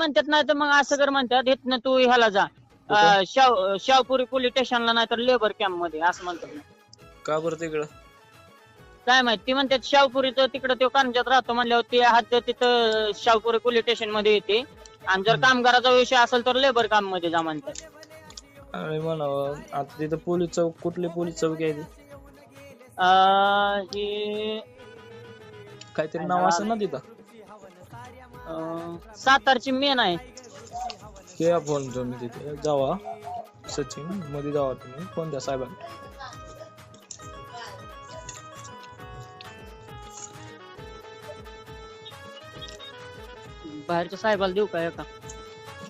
म्हणतात नाही तर मग असं कर म्हणतात इथनं तू ह्याला जा. अं, शाव शावपुरी पोलीस स्टेशनला नाही तर लेबर कॅम्पमध्ये असं म्हणतात. का बरं तिकडं? काय माहीत ती म्हणतात शावपुरीचं तिकडं तो कांजात राहतो म्हणल्यावर ते हात तिथं शावपुरी पोलीस स्टेशनमध्ये येते आणि जर कामगाराचा विषय असेल तर लेबर काममध्ये जा म्हणतात. आणि म्हणावं आता तिथं पोलीस चौक कुठली पोलीस चौक आहे ती? अं, ही काहीतरी नाव असेल ना तिथं? सातारची मेन आहे. घ्या फोन तुम्ही तिथे जावा. सचिनमध्ये जावा तुम्ही फोन द्या साहेबांना? बाहेरच्या साहेबाला देऊ का एका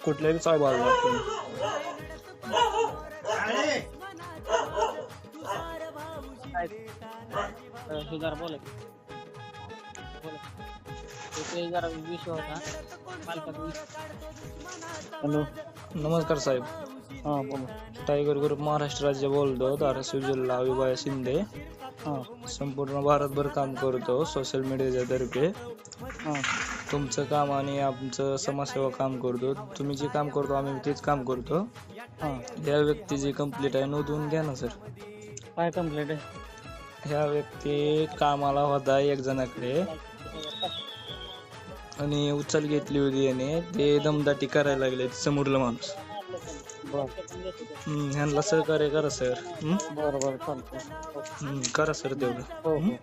कुठल्याही साहेबाला तुम्ही. अं, हे जरा बोला की. बोला. ते जरा विषय होता. मालकाचा विषय. हॅलो. नमस्कार साहेब. हा बोला. टायगर ग्रुप महाराष्ट्र राज्य बोलतो धाराशिव जिल्हा विभाग शिंदे. हा. संपूर्ण भारतभर काम करतो सोशल मीडियाच्या तर्फे. हा. तुमचं काम आणि आमचं समाजसेवा काम करतो. तुम्ही जे काम करतो आम्ही तेच काम करतो. हा. या व्यक्तीची कंप्लीट आहे नोंदवून घ्या ना सर काय कंप्लेंट आहे? ह्या व्यक्ती कामाला होता एक जणाकडे. आणि उचल घेतली होती याने. ते दमदाटी करायला लागले समोरला माणूस. ह्यांना सहकार्य करा सर. हम्म? बर बर चालतंय. हम्म, करा सर तेवढं. हो हो?